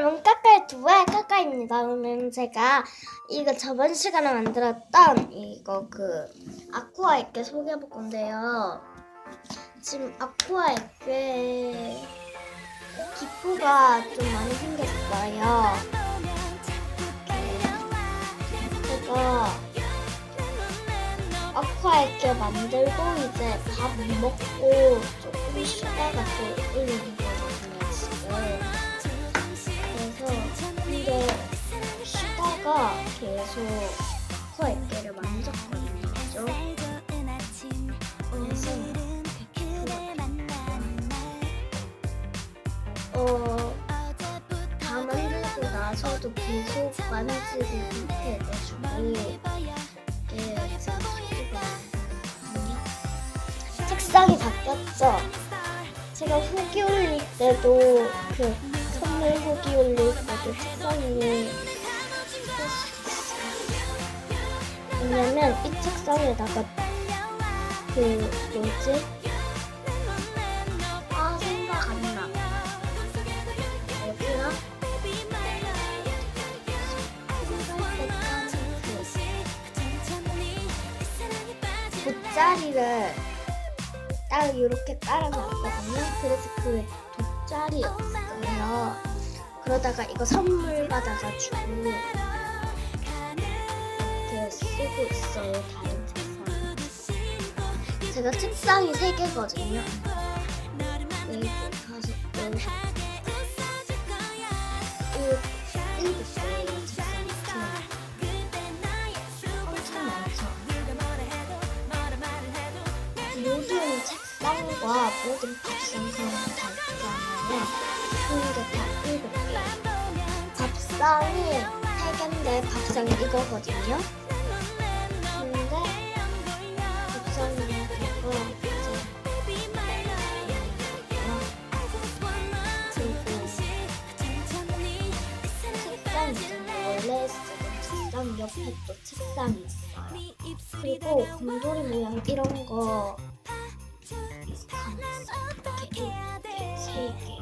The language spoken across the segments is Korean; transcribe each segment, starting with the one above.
여러분 까까이 두의 까까입니다. 오늘은 제가 이거 저번 시간에 만들었던 이거 그 아쿠아 액괴 소개해 볼 건데요. 지금 아쿠아 액괴 기포가 좀 많이 생겼어요. 제가 아쿠아 액괴 만들고 이제 밥 먹고 조금 쉬다가 또 올리는 거거든요 지금. 계속 코 액괴를 만졌거든요. 그래서 어, 다 만들고 나서도 계속 만지고 이렇게 나거든요. 책상이 바뀌었죠? 제가 후기 올릴 때도 그 선물 후기 올릴 때도 책상이 왜냐면 이 책상에다가 그 뭐지? 아 생각 안 나. 어디야? 돗자리를 딱 이렇게 깔아놨거든요. 그래서 그 돗자리였어요. 그러다가 이거 선물 받아가지고 쓰고 있어요. 다른 책상. 제가 책상이 세 개거든요. 네, 다섯 개, 일, 일곱 개예요. 책상이 엄청 많죠. 모든 책상과 모든 밥상은 다 있잖아요. 근데 다 일곱 개. 밥상이 세 개인데 밥상이 이거거든요. 책상 옆에 또 책상이 있어요. 그리고 곰돌이 모양 이런 거. 이렇게 이렇게 세 개.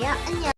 그러니까. 안녕.